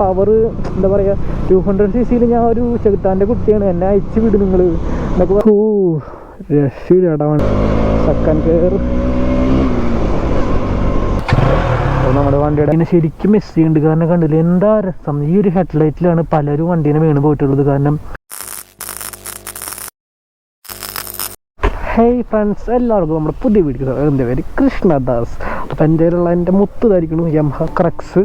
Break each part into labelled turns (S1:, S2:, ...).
S1: Power എന്താ പറയുക to hundred C സിയിൽ ഞാൻ ഒരു ചെകുത്താന്റെ കുട്ടിയാണ്. എന്നെ അയച്ചു വിട് നിങ്ങൾ എന്നൊക്കെ പറ- ഓ രക്ഷയിലടവാണ് സെക്കൻഡ് കെയർ നമ്മുടെ വണ്ടിയുടെ ഇതിനെ ശരിക്കും മിസ് ചെയ്യുന്നുണ്ട്. കാരണം കണ്ടില്ല എന്താ രസം. ഈ ഒരു ഹെഡ് ലൈറ്റിലാണ് പലരും വണ്ടീനെ വീണ് പോയിട്ടുള്ളത്. കാരണം ഹേയ് ഫ്രണ്ട്സ് എല്ലാവർക്കും നമ്മുടെ പുതിയ വീഡിയോ എന്റെ പേര് കൃഷ്ണദാസ്. അപ്പം എന്റെ കയ്യിലുള്ള എന്റെ മുത്തതായിരിക്കണം യമഹ ക്രക്സ്.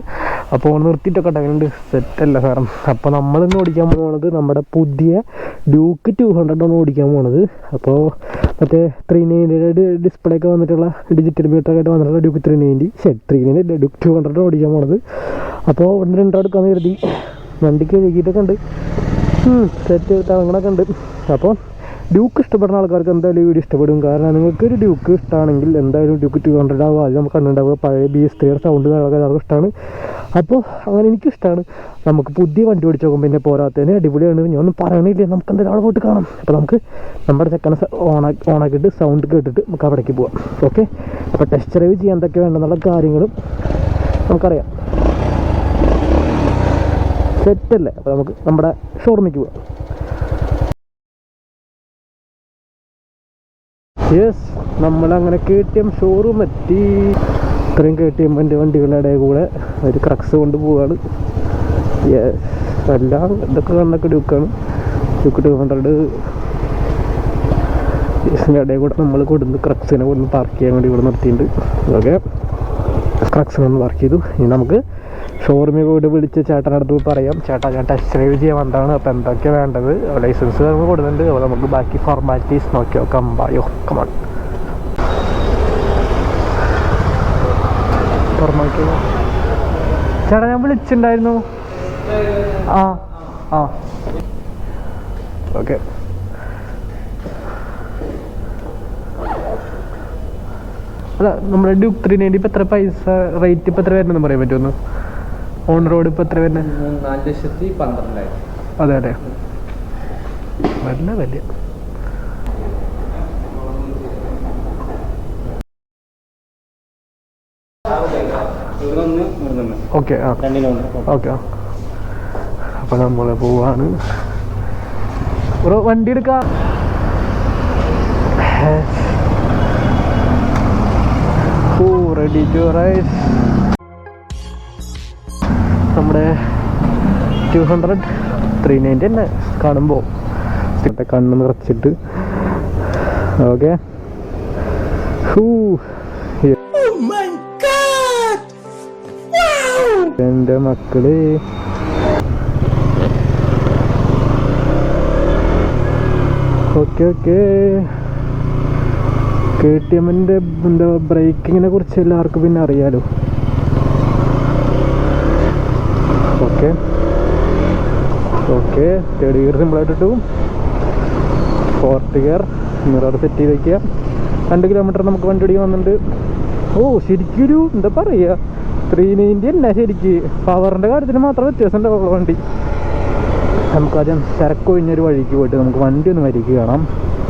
S1: അപ്പോൾ നിർത്തിയിട്ടൊക്കെ ഉണ്ടാകുന്നുണ്ട് സെറ്റല്ല സാറും. അപ്പോൾ നമ്മൾ ഇന്ന് ഓടിക്കാൻ പോകുന്നത് നമ്മുടെ പുതിയ ഡ്യൂക്ക് ടു ഹൺഡ്രഡ് ആണ് ഓടിക്കാൻ പോകുന്നത് അപ്പോൾ മറ്റേ ത്രീ നയന്റിയുടെ ഡിസ്പ്ലേ ഒക്കെ വന്നിട്ടുള്ള ഡിജിറ്റൽ മീറ്റർ ആയിട്ട് വന്നിട്ടുള്ള Duke three ninety shed three ninety Duke two hundred ഓടിക്കാൻ പോകുന്നത് അപ്പോൾ ഒന്ന് രണ്ടോ എടുക്കാമെന്ന് കരുതി. വണ്ടിക്ക് എഴുതിയിട്ടൊക്കെ ഉണ്ട്. സെറ്റ് തിളങ്ങണൊക്കെ ഉണ്ട്. അപ്പോൾ ഡ്യൂക്ക് ഇഷ്ടപ്പെടുന്ന ആൾക്കാർക്ക് എന്തായാലും ഈ വീഡിയോ ഇഷ്ടപ്പെടും. കാരണം നിങ്ങൾക്ക് ഒരു ഡ്യൂക്ക് ഇഷ്ടമാണെങ്കിൽ എന്തായാലും ഡ്യൂക്ക് ടു ഹൺഡ്രഡ് ആവുക ആദ്യം നമുക്ക് കണ്ടുണ്ടാവുക പഴയ ബി എസ് ത്രീയുടെ സൗണ്ട് എല്ലാവർക്കും ഇഷ്ടമാണ് അപ്പോൾ അങ്ങനെ എനിക്ക് ഇഷ്ടമാണ് നമുക്ക് പുതിയ വണ്ടി ഓടിച്ച് നോക്കുമ്പോൾ പിന്നെ പോരാത്തതിന് അടിപൊളിയാണ്. ഞാൻ ഒന്നും പറയണില്ല. നമുക്ക് എന്തായാലും അവിടെ പോയിട്ട് കാണാം. അപ്പോൾ നമുക്ക് നമ്മുടെ ചെക്കനെ ഓണാക്കി ഓണാക്കിയിട്ട് സൗണ്ട് കേട്ടിട്ട് നമുക്ക് അവിടേക്ക് പോവാം. ഓക്കെ അപ്പോൾ ടെസ്റ്റ് ഡ്രൈവ് ചെയ്യാൻ എന്തൊക്കെ വേണ്ടെന്നുള്ള കാര്യങ്ങളും നമുക്കറിയാം. സെറ്റല്ലേ അപ്പോൾ നമുക്ക് നമ്മുടെ ഷോറൂമിലേക്ക് പോവാം. യെസ് നമ്മളങ്ങനെ കെ ടി എം ഷോറൂം എത്തി. ഇത്രയും കെ ടി എമ്മിന്റെ വണ്ടികളുടെ കൂടെ ഒരു ക്രക്സ് കൊണ്ട് പോവാണ്. യെസ് എല്ലാം ഇതൊക്കെ കണ്ണൊക്കെ ഡ്യൂക്കാണ് ഡ്യൂക്ക് ടു ഹൺഡ്രഡ് യെസിന്റെ ഇടയിൽ കൂടെ നമ്മൾ കൊടുന്ന് ക്രക്സിനെ കൊടുന്ന് പാർക്ക് ചെയ്യാൻ വേണ്ടി ഇവിടെ നിർത്തിയിട്ടുണ്ട്. ഓക്കെ ക്രക്സിനെ ഒന്ന് പാർക്ക് ചെയ്തു. ഇനി നമുക്ക് ഷോറൂമിൽ വീട് വിളിച്ച് ചേട്ടന്റെ അടുത്ത് പറയാം. ചേട്ടാ ഞാൻ ടെസ്റ്റ് ഡ്രൈവ് ചെയ്യാൻ വന്നതാണ്. അപ്പോൾ എന്തൊക്കെയാണ് വേണ്ടത്? ലൈസൻസ് നമുക്ക് കൊടുക്കുന്നുണ്ട് അപ്പോൾ നമുക്ക് ബാക്കി ഫോർമാലിറ്റീസ് നോക്കി നോക്കാം. ബായോ കമൺ ചേട്ടാ ഞാൻ വിളിച്ചിട്ടുണ്ടായിരുന്നു. ആ ആ. ഓക്കെ അല്ല നമ്മുടെ ഡ്യൂക്ക് ത്രീ നയന്റി ഇപ്പം എത്ര പൈസ റേറ്റ് ഇപ്പം എത്ര വരുന്നതെന്ന് പറയാൻ പറ്റുമെന്ന്? ഓൺ റോഡ് ഇപ്പൊ എത്ര വരുന്നത്
S2: നാല് ലക്ഷത്തി പന്ത്രണ്ടായിരം.
S1: അതെ അതെ. വല്ല വലിയ ഓക്കെ ആ. ഓക്കെ ആ. അപ്പോൾ നമ്മൾ പോവാണ്. ഒരു വണ്ടി എടുക്കാം. ഓ ready to rise two hundred three ninety തന്നെ കാണുമ്പോൾ മറ്റേ കണ്ണ് നിറച്ചിട്ട്. ഓക്കെ എന്റെ മക്കൾ. ഓക്കെ ഓക്കെ കെ ടി എമ്മിന്റെ എന്താ ബ്രേക്കിങ്ങിനെ കുറിച്ച് എല്ലാവർക്കും പിന്നെ അറിയാലോ ഓക്കെ ഓക്കെ തേർഡ് ഗിയർ സിമ്പിളായിട്ട് ഇട്ടു. ഫോർത്ത് ഗിയർ മിറർ സെറ്റ് ചെയ്ത് വയ്ക്കുക രണ്ട് കിലോമീറ്റർ നമുക്ക് വണ്ടി ഓടിക്കാൻ വന്നിട്ടുണ്ട്. ഓ ശരിക്കും ഒരു എന്താ പറയുക ത്രീ നയന്റി അല്ല ശരിക്ക്? പവറിന്റെ കാര്യത്തിൽ മാത്രം വ്യത്യാസം ഉണ്ടാവുള്ളൂ വണ്ടി? നമുക്കാദ്യം തിരക്കൊഴിഞ്ഞൊരു വഴിക്ക് പോയിട്ട് നമുക്ക് വണ്ടി ഒന്ന് വരിക്ക് കാണാം.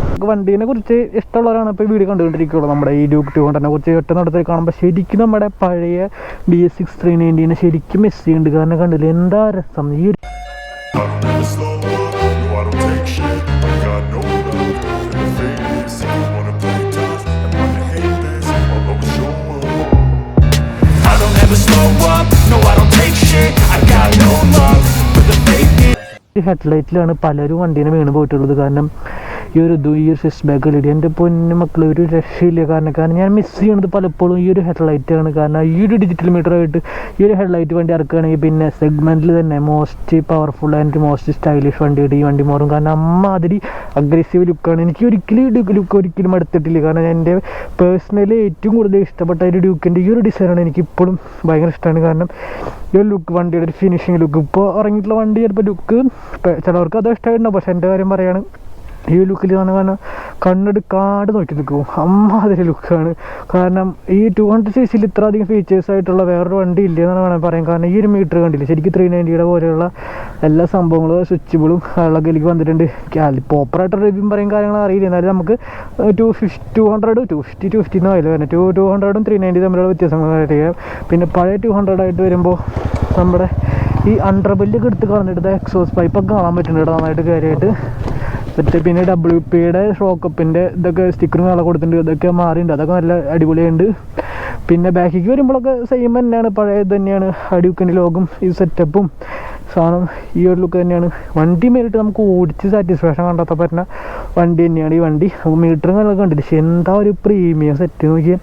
S1: നമുക്ക് വണ്ടീനെ കുറിച്ച് ഇഷ്ടമുള്ളവരാണ് ഇപ്പോൾ വീഡിയോ കണ്ടുകൊണ്ടിരിക്കുകയുള്ളൂ നമ്മുടെ ഈ ഡ്യൂക്ക് ടു ഹൺഡ്രഡിനെ കുറിച്ച് പെട്ടെന്ന് നടത്തി കാണുമ്പോൾ ശരിക്കും നമ്മുടെ പഴയ ബി എസ് സിക്സ് ത്രീ നയന്റീനെ ശരിക്കും മിസ് ചെയ്യുന്നുണ്ട്. കാരണം കണ്ടില്ല? എന്താ രസം? ഈ ഹെഡ്ലൈറ്റിലാണ് പലരും വണ്ടീനെ വീണ് പോയിട്ടുള്ളത്. കാരണം ഈ ഒരു ഈ ഒരു സിക്സ് ബാക്ക് ഡി എന്റെ പൊന്നു മക്കൾ ഒരു രക്ഷയില്ല. കാരണം കാരണം ഞാൻ മിസ് ചെയ്യണത് പലപ്പോഴും ഈ ഒരു ഹെഡ്ലൈറ്റ് ആണ്. കാരണം ഈ ഒരു ഡിജിറ്റൽ മീറ്റർ ആയിട്ട് ഈ ഒരു ഹെഡ്ലൈറ്റ് വണ്ടി ഇറക്കുകയാണെങ്കിൽ പിന്നെ സെഗ്മെന്റിൽ തന്നെ most powerful and most stylish വണ്ടിയായിട്ട് ഈ വണ്ടി മാറും. കാരണം അമ്മ അതിൽ അഗ്രസീവ് ലുക്കാണ് എനിക്ക് ഒരിക്കലും ഈ ലുക്ക് ഒരിക്കലും അടുത്തിട്ടില്ല കാരണം എന്റെ പേഴ്സണലി ഏറ്റവും കൂടുതൽ ഇഷ്ടപ്പെട്ട ഒരു ഡ്യൂക്കിന്റെ ഈ ഒരു ഡിസൈനാണ് എനിക്ക് ഇപ്പോഴും ഭയങ്കര ഇഷ്ടമാണ്. കാരണം ഈ ഒരു ലുക്ക് വണ്ടിയുടെ ഒരു ഫിനിഷിങ് ലുക്ക് ഇപ്പോൾ ഇറങ്ങിയിട്ടുള്ള വണ്ടി ചിലപ്പോൾ ലുക്ക് ചിലവർക്ക് അത് ഇഷ്ടമായിട്ടുണ്ടാവും. പക്ഷേ എന്റെ കാര്യം പറയാണ് ഈ ലുക്കിൽ കാണാൻ കാരണം കണ്ണെടുക്കാട് നോക്കി നിൽക്കും. അമ്മാതിരി ലുക്കാണ് കാരണം ഈ ടു ഹൺഡ്രഡ് സി സിയിൽ ഇത്ര അധികം ഫീച്ചേഴ്സ് ആയിട്ടുള്ള വേറൊരു വണ്ടി ഇല്ല എന്നാണ് വേണമെങ്കിൽ പറയാം കാരണം ഈ ഒരു മീറ്റർ കണ്ടില്ല? ശരിക്കും ത്രീ നയന്റിയുടെ പോലെയുള്ള എല്ലാ സംഭവങ്ങളും സ്വിച്ചബിളും അതൊക്കെ എനിക്ക് വന്നിട്ടുണ്ട്. പോപ്പറായിട്ട് റിവ്യൂ പറയും കാര്യങ്ങൾ അറിയില്ല. എന്നാലും നമുക്ക് two fifty two hundred two fifty two fifty എന്നായില്ല വരുന്നത് ടു ടു ഹൺഡ്രഡും ത്രീ നയന്റി തമ്മിലുള്ള വ്യത്യാസങ്ങളായിട്ട് പിന്നെ പഴയ ടു ഹൺഡ്രഡ് ആയിട്ട് വരുമ്പോൾ നമ്മുടെ ഈ അണ്ടർബെല്ലൊക്കെ എടുത്ത് കളഞ്ഞിട്ട് എക്സോസ് പൈപ്പൊക്കെ കാണാൻ പറ്റുന്നുണ്ട് നന്നായിട്ട് കാര്യമായിട്ട് മറ്റേ പിന്നെ ഡബ്ല്യു പിയുടെ ഷോക്കപ്പിന്റെ ഇതൊക്കെ സ്റ്റിക്കറും നല്ല കൊടുത്തിട്ടുണ്ട്. ഇതൊക്കെ മാറിയിട്ടുണ്ട് അതൊക്കെ നല്ല അടിപൊളിയുണ്ട് പിന്നെ ബാക്കിക്ക് വരുമ്പോഴൊക്കെ സെയിം തന്നെയാണ്. പഴയത് തന്നെയാണ്. അടിയുക്കിന്റെ ലോഗും ഈ സെറ്റപ്പും സാധനം ഈ ഒരു ലുക്ക് തന്നെയാണ്. വണ്ടി മേലിട്ട് നമുക്ക് ഓടിച്ച് സാറ്റിസ്ഫാക്ഷൻ കണ്ടെത്താൻ പറ്റുന്ന വണ്ടി തന്നെയാണ് ഈ വണ്ടി. മീറ്ററും കാര്യങ്ങളൊക്കെ കണ്ടിട്ട് പക്ഷേ എന്താ ഒരു പ്രീമിയം സെറ്റ് നോക്കിയാൽ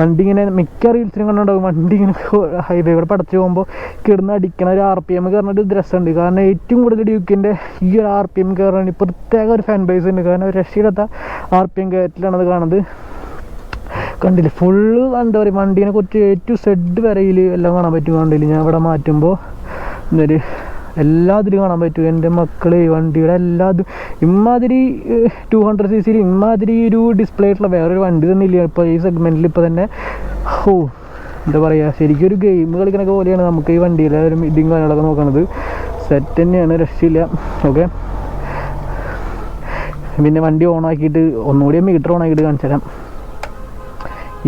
S1: വണ്ടി ഇങ്ങനെ മിക്ക റീൽസിനും കണ്ടുണ്ടാവും വണ്ടി ഇങ്ങനെ ഹൈവേ കൂടെ പടച്ചു പോകുമ്പോൾ കിടന്ന് അടിക്കണ ഒരു ആർ പി എം കയറുന്ന രസമുണ്ട്. കാരണം ഏറ്റവും കൂടുതൽ ഡ്യൂക്കിന്റെ ഈ ഒരു ആർ പി എം കയറാൻ പ്രത്യേക ഒരു ഫാൻ ബേസ് ഉണ്ട്. കാരണം രക്ഷയില്ലാത്ത ആർ പി എം കയറ്റിലാണ് അത് കാണുന്നത്. കണ്ടില്ല? ഫുള്ള് എന്താ പറയുക വണ്ടീനെ കുറിച്ച് ഏറ്റവും സെഡ് വരയിൽ എല്ലാം കാണാൻ പറ്റും. കണ്ടില്ല? ഞാൻ ഇവിടെ മാറ്റുമ്പോൾ എന്നൊരു എല്ലാത്തിലും കാണാൻ പറ്റും. എന്റെ മക്കളെ വണ്ടിയുടെ എല്ലാതും. ഇമാതിരി ടു ഹൺഡ്രഡ് സി സിയിൽ ഇമാതിരി ഒരു ഡിസ്പ്ലേ ആയിട്ടുള്ള വേറൊരു വണ്ടി തന്നെ ഇല്ല ഇപ്പോൾ ഈ സെഗ്മെന്റിൽ ഇപ്പോൾ തന്നെ ഓ എന്താ പറയുക ശരിക്കും ഒരു ഗെയിം കളിക്കണൊക്കെ പോലെയാണ് നമുക്ക് ഈ വണ്ടിയിലെ ഒരു ഇതും കാര്യങ്ങളൊക്കെ നോക്കണത്. സെറ്റ് തന്നെയാണ് രക്ഷയില്ല. ഓക്കെ പിന്നെ വണ്ടി ഓണാക്കിയിട്ട് ഒന്നുകൂടി മീറ്റർ ഓണാക്കിയിട്ട് കാണിച്ചു തരാം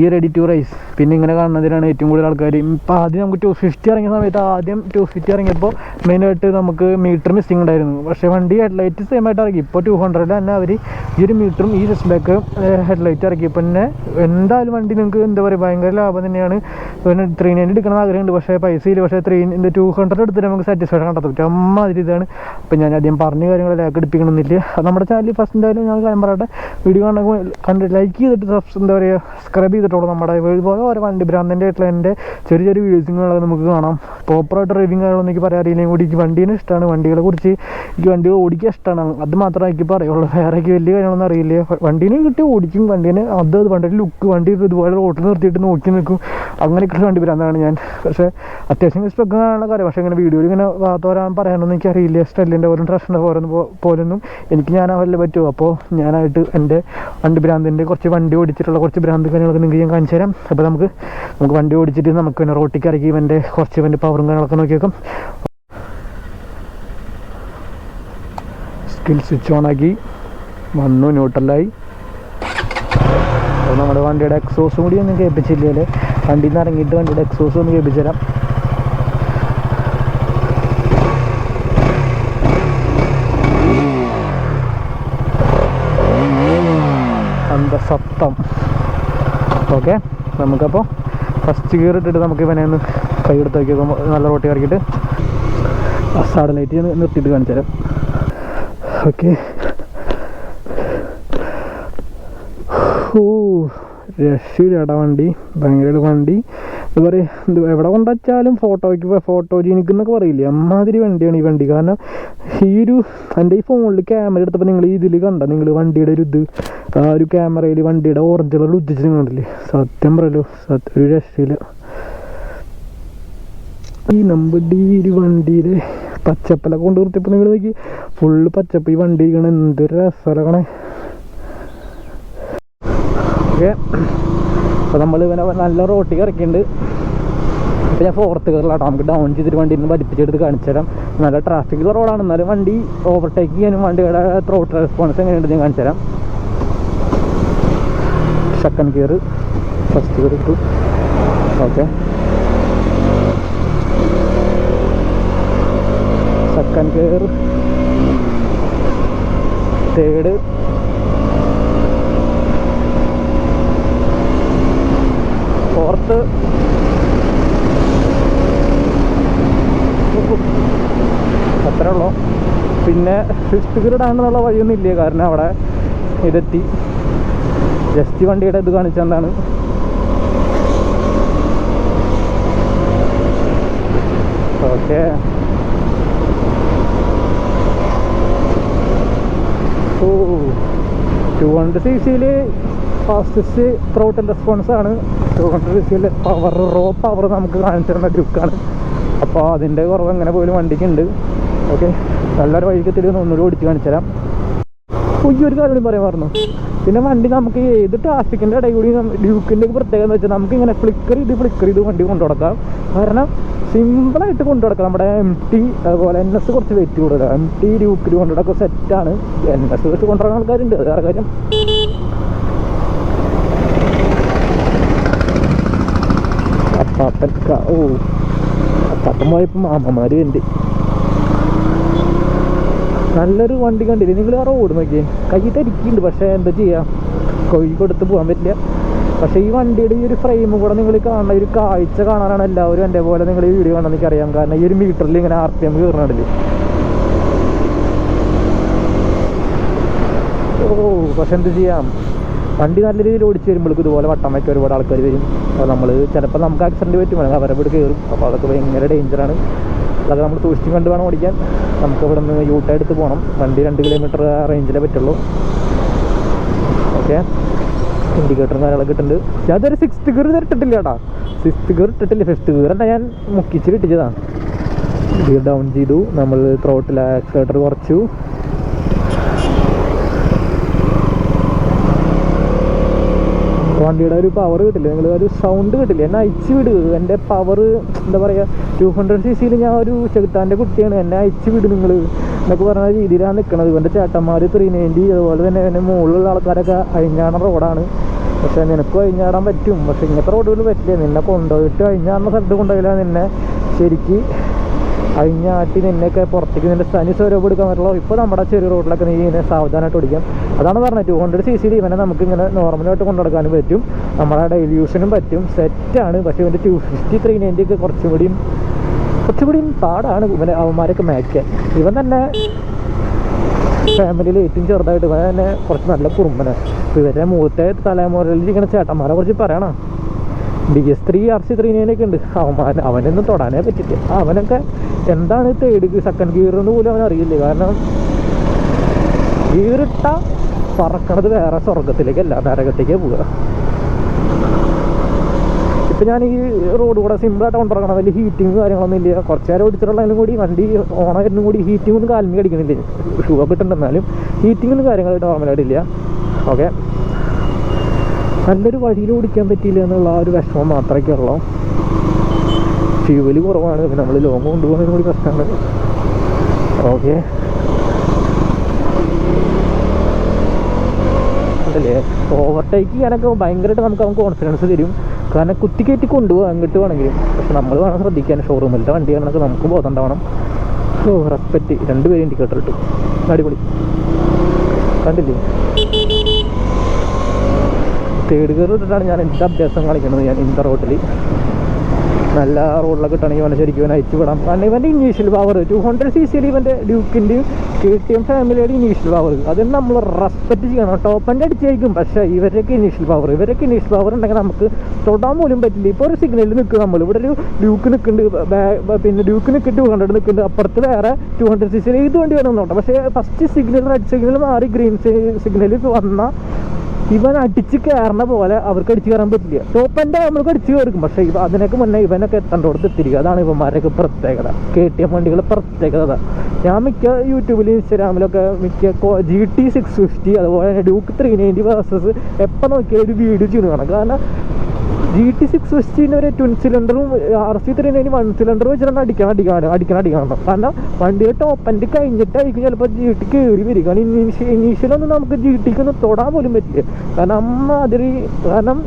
S1: ഈ റെഡി ടു റൈസ് പിന്നെ ഇങ്ങനെ കാണുന്നതിനാണ് ഏറ്റവും കൂടുതൽ ആൾക്കാർ ഇപ്പം ആദ്യം നമുക്ക് ടു ഫിഫ്റ്റി ഇറങ്ങിയ സമയത്ത് ആദ്യം ടു ഫിഫ്റ്റി ഇറങ്ങിയപ്പോൾ മെയിനായിട്ട് നമുക്ക് മീറ്റർ മിസ്സിംഗ് ഉണ്ടായിരുന്നു. പക്ഷേ വണ്ടി ഹെഡ്ലൈറ്റ് സെയിം ആയിട്ട് ഇറക്കി ഇപ്പോൾ ടു ഹൺഡ്രഡ് തന്നെ അവർ ഈ ഒരു മീറ്ററും ഈ സെസ് ബാക്ക് ഹെഡ്ലൈറ്റ് ഇറക്കി. പിന്നെ എന്തായാലും വണ്ടി നിങ്ങൾക്ക് എന്താ പറയുക ഭയങ്കര ലാഭം തന്നെയാണ്. പിന്നെ ത്രീ നയൻ എടുക്കണം ആഗ്രഹമുണ്ട്. പക്ഷേ പൈസ ഇല്ല. പക്ഷേ ത്രീ ടു ഹൺഡ്രഡ് എടുത്തിട്ട് നമുക്ക് സാറ്റിസ്ഫാക്ഷൻ കണ്ടെത്തും അമ്മാതിരി ഇതാണ്. അപ്പം ഞാൻ ആദ്യം പറഞ്ഞ കാര്യങ്ങൾ ലാക്ക് എടുപ്പിക്കണമെന്നില്ല. നമ്മുടെ ചാനലിൽ ഫസ്റ്റ് എന്തായാലും ഞാൻ കാര്യം പറയട്ടെ. വീഡിയോ കാണുമ്പോൾ കണ്ട് ലൈക്ക് ചെയ്തിട്ട് എന്താ പറയുക സബ്സ്ക്രൈബ് ചെയ്തിട്ടുള്ളൂ നമ്മുടെ. ഇതുപോലെ ഓരോ വണ്ടി ഭ്രാന്തന്റെ ആയിട്ടുള്ള ചെറിയ ചെറിയ വീഡിയോസുകളൊക്കെ നമുക്ക് കാണാം. പ്രോപ്പറായിട്ട് ഡ്രൈവിംഗ് കാര്യങ്ങളൊന്നും എനിക്ക് പറയാൻ അറിയില്ലെങ്കിൽ കൂടി എനിക്ക് വണ്ടീനെ ഇഷ്ടമാണ് വണ്ടികളെ കുറിച്ച് എനിക്ക് വണ്ടി ഓടിക്കാൻ ഇഷ്ടമാണ് അത് മാത്രമേ എനിക്ക് പറയുള്ളൂ. വേറെ എനിക്ക് വലിയ കാര്യങ്ങളൊന്നും അറിയില്ല. വണ്ടീനെ കിട്ടി ഓടിക്കും. വണ്ടീനെ അത് അത് വണ്ടിയുടെ ലുക്ക് വണ്ടി ഇതുപോലെ റോട്ടിൽ നിർത്തിയിട്ട് നോക്കി നിൽക്കും. അങ്ങനെയൊക്കെയുള്ള വണ്ടി ഭ്രാന്താണ് ഞാൻ. പക്ഷേ അത്യാവശ്യം സ്പെക്ക് കാണാനുള്ള കാര്യം. പക്ഷേ ഇങ്ങനെ വീഡിയോയിൽ ഇങ്ങനെ വാത്തോരാൻ പറയാനൊന്നും എനിക്ക് എനിക്കറിയില്ല സ്റ്റെല്ലിന്റെ പോലും ട്രഷിന്റെ പോലും പോലൊന്നും എനിക്ക് ഞാൻ അവരിൽ പറ്റുമോ? അപ്പോൾ ഞാനായിട്ട് എന്റെ വണ്ടി ഭ്രാന്തിന്റെ കുറച്ച് വണ്ടി ഓടിച്ചിട്ടുള്ള കുറച്ച് ഭ്രാന്ത് കാര്യങ്ങളൊക്കെ നിങ്ങൾക്ക് ഞാൻ കാണിച്ചു തരാം അപ്പോൾ നമുക്ക് നമുക്ക് വണ്ടി ഓടിച്ചിട്ട് നമുക്ക് പിന്നെ റോട്ടിക്ക് ഇറക്കി ഇവന്റെ കുറച്ച് ഇവന്റെ പവറും കാര്യങ്ങളൊക്കെ നോക്കി വെക്കും. സ്കിൽ സ്വിച്ച് ഓൺ ആക്കി. വന്നു ന്യൂട്രലായി അപ്പോൾ നമ്മുടെ വണ്ടിയുടെ എക്സോസും കൂടി ഒന്നും കേൾപ്പിച്ചില്ലേ വണ്ടിയിൽ നിന്ന് ഇറങ്ങിയിട്ട് വണ്ടിയുടെ എക്സോസ് ഒന്ന് കേൾപ്പിച്ചു തരാം അന്തസത്തം. ഓക്കെ നമുക്കപ്പോൾ ഫസ്റ്റ് ഗിയർ ഇട്ടിട്ട് നമുക്ക് ഇവനെ ഒന്ന് കൈ എടുത്ത് നോക്കിയപ്പോൾ നല്ല റോട്ടി ഇറക്കിയിട്ട് സാറ്റലൈറ്റ് നിർത്തിയിട്ട് കാണിച്ചു തരാം. ഓക്കെ. ഓ രക്ഷയില്ലാടാ വണ്ടി. ഭയങ്കര വണ്ടി. എന്താ പറയുക എന്ത് എവിടെ കൊണ്ടുവച്ചാലും ഫോട്ടോയ്ക്ക് ഫോട്ടോ ജീനിക്കുന്നൊക്കെ പറയില്ലേ? അമ്മാതിരി വണ്ടിയാണ് ഈ വണ്ടി. കാരണം ഈ ഒരു എന്റെ ഈ ഫോണിൽ ക്യാമറ എടുത്തപ്പോൾ നിങ്ങൾ ഇതിൽ കണ്ട? നിങ്ങൾ വണ്ടിയുടെ ഒരു ഇത്. ആ ഒരു ക്യാമറയിൽ വണ്ടിയുടെ ഓറഞ്ച് കളർ ഉദ്ദേശിച്ച് കണ്ടില്ലേ? സത്യം പറയല്ലോ സത്യം ഒരു രക്ഷയില്ല. ഈ നമ്മുടെ ഈ ഒരു വണ്ടിയിലെ പച്ചപ്പല കൊണ്ട് നിർത്തിയപ്പോൾ നിങ്ങൾ നോക്കി. ഫുള്ള് പച്ചപ്പ് ഈ വണ്ടി ഇരിക്കണ എന്തൊരു രസമല്ലേ ഓക്കെ. നമ്മൾ ഇവനെ നല്ല റോട്ടിൽ ഇറക്കിയിട്ടുണ്ട്. അപ്പോൾ ഞാൻ ഫോർത്ത് കയറിലാട്ടോ നമുക്ക് ഡൗൺ ചെയ്തിട്ട് വണ്ടി നിന്ന് പഠിപ്പിച്ചെടുത്ത് കാണിച്ചു തരാം. നല്ല ട്രാഫിക്കുള്ള റോഡാണ് എന്നാലും വണ്ടി ഓവർടേക്ക് ചെയ്യാനും വണ്ടിയുടെ റോഡ് റെസ്പോൺസ് എങ്ങനെയുണ്ടെന്ന് ഞാൻ കാണിച്ചു തരാം. സെക്കൻഡ് ഗിയർ ഫസ്റ്റ് ഗിയർ ഇട്ടു okay second gear third fourth അത്രേ ഉള്ളൂ. പിന്നെ ഫിഫ്ത്ത് ഗിയർ ഇടാനുള്ള വഴിയൊന്നും ഇല്ല. കാരണം അവിടെ ഇതെത്തി. ജസ്റ്റ് വണ്ടിയുടെ ഇത് കാണിച്ചെന്താണ് okay. Oh two hundred C സിയിൽ ഫാസ്റ്റസ്റ്റ് ത്രോട്ടിൽ റെസ്പോൺസ് ആണ്. ടു ഹൺഡ്രഡ് സി സിയിൽ പവർ റോ പവർ നമുക്ക് കാണിച്ചിരുന്ന ഗ്രിപ്പാണ് അപ്പോൾ അതിന്റെ കുറവ് എങ്ങനെ പോലും വണ്ടിക്കുണ്ട്. ഓക്കെ. നല്ലൊരു വഴിക്ക് തിരിഞ്ഞ് ഒന്നുകൂടി ഓടിച്ച് കാണിച്ചു തരാം ഈ ഒരു കാര്യം പറയാൻ പറഞ്ഞു പിന്നെ വണ്ടി നമുക്ക് ഏത് ട്രാഫിക്കിന്റെ ഇടയിൽ കൂടി ഡ്യൂക്കിന്റെ പ്രത്യേകത എന്ന് വെച്ചാൽ നമുക്ക് ഇങ്ങനെ ഫ്ലിക്കർ ചെയ്ത് ഫ്ലിക്കർ ചെയ്ത് വണ്ടി കൊണ്ടു നടക്കാം കാരണം സിമ്പിളായിട്ട് കൊണ്ടു നടക്കാം നമ്മുടെ എം ടി അതുപോലെ എൻ എസ് കുറച്ച് വെയിറ്റ് കൂടുതലാണ് എം ടി ഡ്യൂക്കിൽ കൊണ്ടു നടക്കുക സെറ്റാണ് എൻ എസ് വെച്ച് കൊണ്ടുവരുന്ന ആൾക്കാരുണ്ട്. അത് വേറെ കാര്യം. അപ്പാപ്പൻ ഓ അപ്പം പോയപ്പോൾ മാമ്മമാര് ഉണ്ട് നല്ലൊരു വണ്ടി കണ്ടില്ലേ? നിങ്ങൾ ആ റോഡ് നോക്കിയേ? കൈ തരിക്കുന്നുണ്ട് പക്ഷേ എന്താ ചെയ്യാം? കോഴിക്കോടുത്ത് പോകാൻ പറ്റില്ല. പക്ഷേ ഈ വണ്ടിയുടെ ഈ ഒരു ഫ്രെയിമും കൂടെ നിങ്ങൾ കാണുന്ന ഒരു കാഴ്ച കാണാനാണ് എല്ലാവരും എന്റെ പോലെ നിങ്ങൾ ഈ വീഡിയോ കാണാൻ എനിക്കറിയാം കാരണം ഈ ഒരു മീറ്ററിൽ ഇങ്ങനെ ആർ പി എം കയറുന്നുണ്ടല്ലേ ഓ പക്ഷെ എന്ത് ചെയ്യാം? വണ്ടി നല്ല രീതിയിൽ ഓടിച്ച് വരുമ്പോഴേക്കും ഇതുപോലെ വട്ടം വയ്ക്കാൻ ഒരുപാട് ആൾക്കാർ വരും. അപ്പോൾ നമ്മൾ ചിലപ്പോൾ നമുക്ക് ആക്സിഡന്റ് പറ്റും അവരെ ഇവിടെ കയറും. അപ്പോൾ അതൊക്കെ ഭയങ്കര ഡേഞ്ചറാണ് അതൊക്കെ നമ്മൾ സൂക്ഷിച്ചും കണ്ട് വേണം ഓടിക്കാൻ. നമുക്ക് ഇവിടെ നിന്ന് യൂട്ട എടുത്ത് പോകണം വണ്ടി രണ്ട് കിലോമീറ്റർ റേഞ്ചിലേ പറ്റുള്ളൂ. ഓക്കെ ഇൻഡിക്കേറ്ററും കാര്യങ്ങളൊക്കെ ഇട്ടിട്ടുണ്ട്. ഞാൻ ഇതൊരു സിക്സ്ത് ഗിയർ ഇട്ടിട്ടില്ല കേട്ടോ. സിക്സ്ത് ഗിയർ ഇട്ടിട്ടില്ല. ഫിഫ്ത്ത് ഗിയർ എന്താ ഞാൻ മുക്കിച്ചിട്ട് ഇട്ടിച്ചതാണ് ഗിയർ ഡൗൺ ചെയ്തു. നമ്മൾ ത്രോട്ടിൽ ആക്സിലേറ്റർ കുറച്ചു. വണ്ടിയുടെ ഒരു പവർ കിട്ടില്ല. നിങ്ങൾ ഒരു സൗണ്ട് കിട്ടില്ല. എന്നെ അയച്ചു വിടുക എന്റെ പവർ എന്താ പറയുക ടു ഹൺഡ്രഡ് സി സിയിൽ ഞാൻ ഒരു ചെകുത്താന്റെ കുട്ടിയാണ്. എന്നെ അയച്ചു വിട് നിങ്ങൾ എന്നൊക്കെ പറഞ്ഞ രീതിയിലാണ് നിൽക്കുന്നത് ഇവന്റെ ചേട്ടന്മാർ ത്രീ നയന്റി അതുപോലെ തന്നെ എന്റെ മുകളിലുള്ള ആൾക്കാരൊക്കെ അഴിഞ്ഞാടുന്ന റോഡാണ് പക്ഷേ നിനക്കും അഴിഞ്ഞാടാൻ പറ്റും. പക്ഷേ ഇങ്ങനത്തെ റോഡുകൾ പറ്റില്ല. നിന്നെ കൊണ്ടുപോയിട്ട് അഴിഞ്ഞാടുന്ന സ്ഥലത്ത് കൊണ്ടുപോയില്ല നിന്നെ ശരിക്ക് അഴിഞ്ഞാട്ടി നിന്നെയൊക്കെ പുറത്തേക്ക് നിന്റെ സ്ഥനി സ്വരൂപം എടുക്കാൻ പറ്റുള്ളൂ. ഇപ്പോൾ നമ്മുടെ ചെറിയ റോഡിലൊക്കെ നീ ഇങ്ങനെ സാവധാനമായിട്ട് ഓടിക്കാം. അതാണ് പറഞ്ഞത്. ടു ഹൺഡ്രഡ് സി സിയിൽ ഇവനെ നമുക്ക് ഇങ്ങനെ നോർമലായിട്ട് കൊണ്ടുനടക്കാനും പറ്റും. നമ്മുടെ ഡെയിലി യൂസിനും പറ്റും സെറ്റാണ് പക്ഷേ ഇവന്റെ ടു ഫിഫ്റ്റി ത്രീ നയന്റി ഒക്കെ കുറച്ചും കൂടിയും കുറച്ചും കൂടിയും പാടാണ് ഇവനെ അവന്മാരൊക്കെ മാറ്റാൻ ഇവൻ തന്നെ ഫാമിലിയിൽ ഏറ്റവും ചെറുതായിട്ട് ഇവൻ തന്നെ കുറച്ച് നല്ല കുറുമ്പനാണ് ഇപ്പോൾ ഇവരുടെ മൂത്തെ തലമുറയിൽ ഇങ്ങനെ ചേട്ടന്മാരെ കുറിച്ച് പറയണം? B S three R C three നയനൊക്കെ ഉണ്ട്. അവന്മാർ അവനൊന്നും തൊടാനേ പറ്റില്ല. അവനൊക്കെ എന്താണ് തേർഡ് സെക്കൻഡ് ഗിയർ എന്ന് പോലും അവൻ അറിയില്ല കാരണം ഗിയറിട്ട പറക്കണത് വേറെ സ്വർഗത്തിലേക്കല്ല നരകത്തേക്കേ പോവുക. ഇപ്പം ഞാൻ ഈ റോഡ് കൂടെ സിമ്പിളായിട്ട് കൊണ്ടിറങ്ങണം വലിയ ഹീറ്റിങ് കാര്യങ്ങളൊന്നും ഇല്ല. കുറച്ച് നേരം ഓടിച്ചിട്ടുള്ളതിലും കൂടി വണ്ടി ഓണായിരുന്നു കൂടി ഹീറ്റിംഗ് ഒന്നും കാലിന് അടിക്കുന്നില്ല. ഷൂ ഒക്കെ ഇട്ടുണ്ടെന്നാലും ഹീറ്റിങ്ങിനും കാര്യങ്ങളായിട്ട് നോർമലായിട്ട് ഓക്കെ നല്ലൊരു വഴിയിൽ ഓടിക്കാൻ പറ്റിയില്ല എന്നുള്ള ആ ഒരു വിഷമം മാത്രമേ ഉള്ളൂ. ഫ്യൂവൽ കുറവാണ് നമ്മൾ ലോങ് കൊണ്ടുപോകുന്നതിനും കൂടി പ്രശ്നമാണ്. ഓക്കെ ഓവർടേക്ക് ചെയ്യാനൊക്കെ ഭയങ്കരമായിട്ട് നമുക്ക് അവൻ കോൺഫിഡൻസ് തരും. കാരണം കുത്തി കുത്തിക്കയറ്റി കൊണ്ടുപോകാം അങ്ങോട്ട് വേണമെങ്കിലും. പക്ഷെ നമ്മൾ വേണം ശ്രദ്ധിക്കാൻ ഷോറൂമിലത്തെ വണ്ടി കാണുന്നൊക്കെ നമുക്ക് ബോധം ഉണ്ടാവണം ഓ റെസ്പെക്റ്റ് രണ്ടുപേരും ഇൻഡിക്കേറ്റർ ഇട്ടു. അടിപൊളി. കണ്ടില്ലേ? തേർഡ് ഗിയർ ഇട്ടിട്ടാണ് ഞാൻ എന്റെ അഭ്യാസം കാണിക്കുന്നത് ഞാൻ ഇന്ത റോഡിൽ നല്ല റോഡിലൊക്കെ ഇട്ടാണെങ്കിൽ ഇവനെ ശരിക്കും അയച്ചു വിടാം. കാരണം ഇവന്റെ initial power two hundred C സിയിൽ ഇവന്റെ ഡ്യൂക്കിന്റെയും കെ ടി എം ഫാമിലിയുടെ ഇനീഷ്യൽ പവർ അതിന് നമ്മൾ റെസ്പെക്റ്റ് ചെയ്യണം. ടോപ്പന്റെ അടിച്ചായിരിക്കും. പക്ഷേ ഇവരൊക്കെ ഇനീഷ്യൽ പവർ ഇവരൊക്കെ ഇനീഷ്യൽ പവർ ഉണ്ടെങ്കിൽ നമുക്ക് തൊടാൻ പോലും പറ്റില്ല. ഇപ്പോൾ ഒരു സിഗ്നലിൽ നിൽക്കും നമ്മൾ ഇവിടെ ഒരു ഡ്യൂക്ക് നിൽക്കുന്നുണ്ട്. പിന്നെ ഡ്യൂക്ക് നിൽക്ക് ടു ഹൺഡ്രഡ് നിൽക്കുന്നുണ്ട്. അപ്പുറത്ത് വേറെ ടു ഹൺഡ്രഡ് സി സിയിൽ ഏത് വണ്ടി വേണം നോക്കാം. പക്ഷേ ഫസ്റ്റ് സിഗ്നൽ റെഡ് സിഗ്നൽ മാറി ഗ്രീൻ സിഗ്നലിൽ വന്ന ഇവൻ അടിച്ച് കയറണ പോലെ അവർക്ക് അടിച്ച് കയറാൻ പറ്റില്ല. ടോപ്പന്റെ നമ്മൾക്ക് അടിച്ച് കയറിക്കും പക്ഷേ ഇവ അതിനൊക്കെ മുന്നേ ഇവനൊക്കെ എത്തേണ്ടോടത്ത് എത്തിരിക്കുക അതാണ് ഇവന്മാരൊക്കെ പ്രത്യേകത. കെ ടി എം വണ്ടികളുടെ പ്രത്യേകത ഞാൻ മിക്ക യൂട്യൂബിലും ഇൻസ്റ്റാഗ്രാമിലൊക്കെ മിക്ക ജി ടി സിക്സ് ഫിഫ്റ്റി അതുപോലെ തന്നെ ഡ്യൂക്ക് ത്രീ നയന്റി വേഴ്സസ് എപ്പോൾ നോക്കിയാൽ ഒരു വീഡിയോ ചെയ്യുന്നു കാണാം. കാരണം ജി ടി സിക്സ് വെച്ചിട്ട് ഒരു ട്വിൻ സിലിണ്ടറും ആർ സി ത്രീ ഇനി വൺ സിലിണ്ടർ വെച്ചിട്ടാണ് അടിക്കാൻ അടിക്കാൻ അടിക്കാൻ അടിക്കണം കാരണം വണ്ടിയുടെ ടോപ്പ് എന്റെ കഴിഞ്ഞിട്ടായിരിക്കും ചിലപ്പോൾ ജി ടി കയറി വരിക. ഇനീഷ്യലൊന്നും നമുക്ക് ജി ടിക്ക് ഒന്നും തൊടാൻ പോലും പറ്റില്ല. കാരണം അമ്മ അതിൽ കാരണം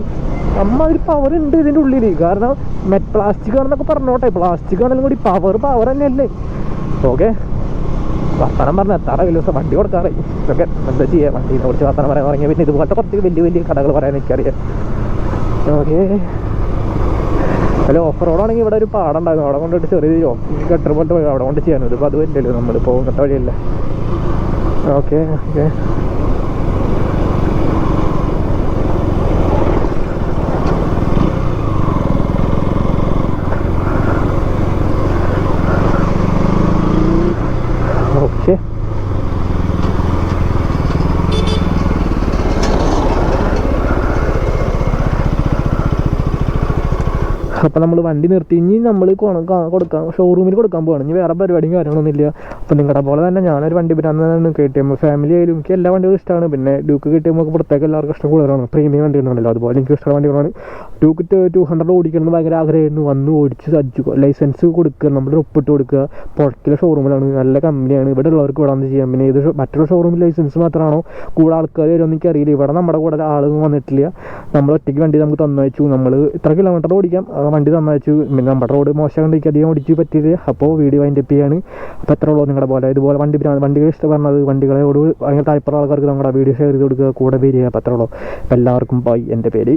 S1: അമ്മ ഒരു പവർ ഉണ്ട് ഇതിന്റെ ഉള്ളിൽ കാരണം മെറ്റ് പ്ലാസ്റ്റിക് ആണെന്നൊക്കെ പറഞ്ഞോട്ടെ. പ്ലാസ്റ്റിക് ആണെങ്കിലും കൂടി പവർ പവർ തന്നെയല്ലേ. ഓക്കെ വർത്തമാനം പറഞ്ഞ എത്ര വലിയ ദിവസം വണ്ടി കൊടുക്കാറായി ഇതൊക്കെ എന്താ ചെയ്യുക വണ്ടീനെ കുറിച്ച് വർത്തമാനം പറയാൻ തുടങ്ങിയ പിന്നെ ഇതുപോലത്തെ കുറച്ച് വലിയ വലിയ കടകൾ പറയാൻ എനിക്കറിയാം. ഓക്കെ. അല്ല ഓഫ് റോഡാണെങ്കിൽ ഇവിടെ ഒരു പാടം ഉണ്ടായിരുന്നു അവിടെ കൊണ്ടിട്ട് ചെറിയ ഗട്ടർ പോലത്തെ വഴി അവിടെ കൊണ്ട് ചെയ്യാനുണ്ട് ഇതിപ്പോൾ അത് വരില്ലല്ലോ നമ്മൾ പോകുന്ന വഴിയല്ല. Okay okay. ഓക്കെ. അപ്പോൾ നമ്മൾ വണ്ടി നിർത്തി. ഇനി നമ്മൾ കൊടുക്കാൻ ഷോറൂമിൽ കൊടുക്കാൻ പോവാണ്. ഇനി വേറെ പരിപാടിയും കാര്യങ്ങളൊന്നും ഇല്ല അപ്പോൾ നിങ്ങളുടെ പോലെ തന്നെ ഞാനൊരു വണ്ടി പിന്നെ കെ ഫാമിലി ആയാലും എനിക്ക് എല്ലാ വണ്ടികളും ഇഷ്ടമാണ് പിന്നെ ഡ്യൂക്ക് കെ എം ഒക്കെ പുറത്തേക്ക് എല്ലാവർക്കും ഇഷ്ടം കൂടുതലാണ്. പ്രീമിയം വണ്ടി ഉണ്ടല്ലോ അതുപോലെ എനിക്ക് ഇഷ്ടമുള്ള വണ്ടികളാണ്. ടു ടു ഹൺഡ്രഡ് ഓടിക്കണം എന്ന് ഭയങ്കര ആഗ്രഹമായിരുന്നു. വന്ന് ഓടിച്ച് സജ്ജു ലൈസൻസ് കൊടുക്കുക നമ്മുടെ ഒപ്പിട്ട് കൊടുക്കുക. പുഴക്കിലെ ഷോറൂമിലാണ് നല്ല കമ്പനിയാണ്. ഇവിടെ ഉള്ളവർക്ക് ഇവിടെ വന്ന് ചെയ്യാം. പിന്നെ ഇത് മറ്റുള്ള ഷോറൂമിൽ ലൈസൻസ് മാത്രമാണോ? കൂടെ ആൾക്കാർ വരുമെന്ന് എനിക്കറിയില്ല. ഇവിടെ നമ്മുടെ കൂടെ ആളൊന്നും വന്നിട്ടില്ല. നമ്മൾ ഒറ്റയ്ക്ക് വണ്ടി നമുക്ക് തന്നയച്ചു. നമ്മൾ ഇത്ര കിലോമീറ്റർ ഓടിക്കാം. വണ്ടി തന്നയച്ചു. പിന്നെ നമ്മുടെ റോഡ് മോശമായിട്ട് എനിക്ക് അധികം ഓടിച്ച് പറ്റിയത് അപ്പോൾ വീഡിയോ വൈൻഡപ്പ് ചെയ്യാണ്. അപ്പോൾ എത്ര ഉള്ളൂ നിങ്ങളുടെ പോലെ? ഇതുപോലെ വണ്ടി വണ്ടികൾ ഇഷ്ടപ്പെടുന്നത് വണ്ടികളോട് ഭയങ്കര താല്പര്യമുള്ള ആൾക്കാർക്ക് നമ്മുടെ വീഡിയോ ഷെയർ ചെയ്ത് കൊടുക്കുക. കൂടെ വരിക. അപ്പോൾ എത്ര ഉള്ളൂ? എല്ലാവർക്കും ബൈ എന്റെ പേര്